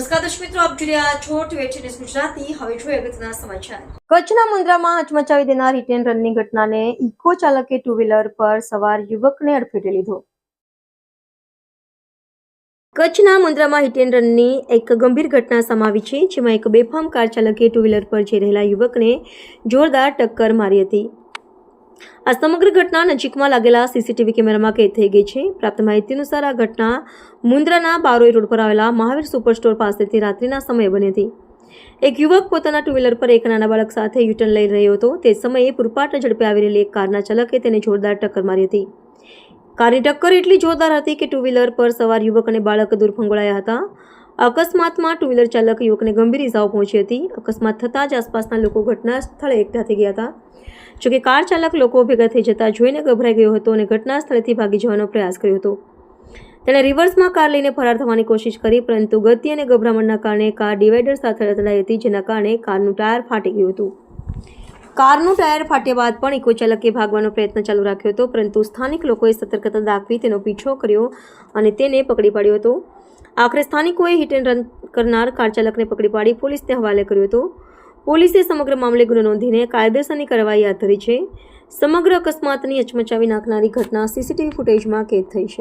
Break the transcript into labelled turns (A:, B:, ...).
A: નમસ્કાર દર્શક મિત્રો, આપ જોઈ રહ્યા છો ન્યૂઝ ગુજરાતી. હવે જોઈએ અગત્યના સમાચાર.
B: કચ્છના મુન્દ્રામાં હચમચાવી દેનાર હિટ રનની ઘટનાને ઇકો ચાલકે ટુ વ્હીલર પર સવાર યુવકને અડફેટે લીધો. કચ્છના મુન્દ્રામાં હિટ એન્ડ રનની એક ગંભીર ઘટના સમાવી છે, જેમાં એક બેફામ કાર ચાલકે ટુ વ્હીલર પર જઈ રહેલા યુવકને જોરદાર ટક્કર મારી હતી. આ સમગ્ર ઘટના નજીકમાં લાગેલા સીસીટીવી કેમેરામાં કેદ થઈ ગઈ છે. પ્રાપ્ત માહિતી અનુસાર આ ઘટના મુન્દ્રાના બારોઈ રોડ પર આવેલા મહાવીર સુપર સ્ટોર પાસેથી રાત્રિના સમયે બની હતી. એક યુવક પોતાના ટુ વ્હીલર પર એક નાના બાળક સાથે યુટર્ન લઈ રહ્યો હતો. તે સમયે પૂરપાટ ઝડપે આવી રહેલી એક કારના ચાલકે તેને જોરદાર ટક્કર મારી હતી. કારની ટક્કર એટલી જોરદાર હતી કે ટુ વ્હીલર પર સવાર યુવક અને બાળક દૂર ફંગોળાયા હતા. અકસ્માતમાં ટુ વ્હીલર ચાલક યુવકને ગંભીર ઇજાઓ પહોંચી હતી. અકસ્માત થતાં જ આસપાસના લોકો ઘટના સ્થળે એકઠા થઈ ગયા હતા. જોકે કાર ચાલક લોકો ભેગા થઈ જતા જોઈને ગભરાઈ ગયો હતો અને ઘટના સ્થળેથી ભાગી જવાનો પ્રયાસ કર્યો હતો. તેણે રિવર્સમાં કાર લઈને ફરાર થવાની કોશિશ કરી, પરંતુ ગતિ અને ગભરામણના કારણે કાર ડિવાઈડર સાથે અથડાઈ હતી, જેના કારણે કારનું ટાયર ફાટી ગયું હતું. કારનું ટાયર ફાટ્યા બાદ પણ ઇકો ચાલકે ભાગવાનો પ્રયત્ન ચાલુ રાખ્યો હતો, પરંતુ સ્થાનિક લોકોએ સતર્કતા દાખવી તેનો પીછો કર્યો અને તેને પકડી પાડ્યો હતો. આખરે સ્થાનિકોએ હિટ એન્ડ રન કરનાર કાર ચાલકને પકડી પાડી પોલીસને હવાલે કર્યો હતો. પોલીસે સમગ્ર મામલે ગુનો નોંધીને કાયદેસરની કાર્યવાહી હાથ ધરી છે. સમગ્ર અકસ્માતની અચમચાવી નાખનારી ઘટના સીસીટીવી ફૂટેજમાં કેદ થઈ છે.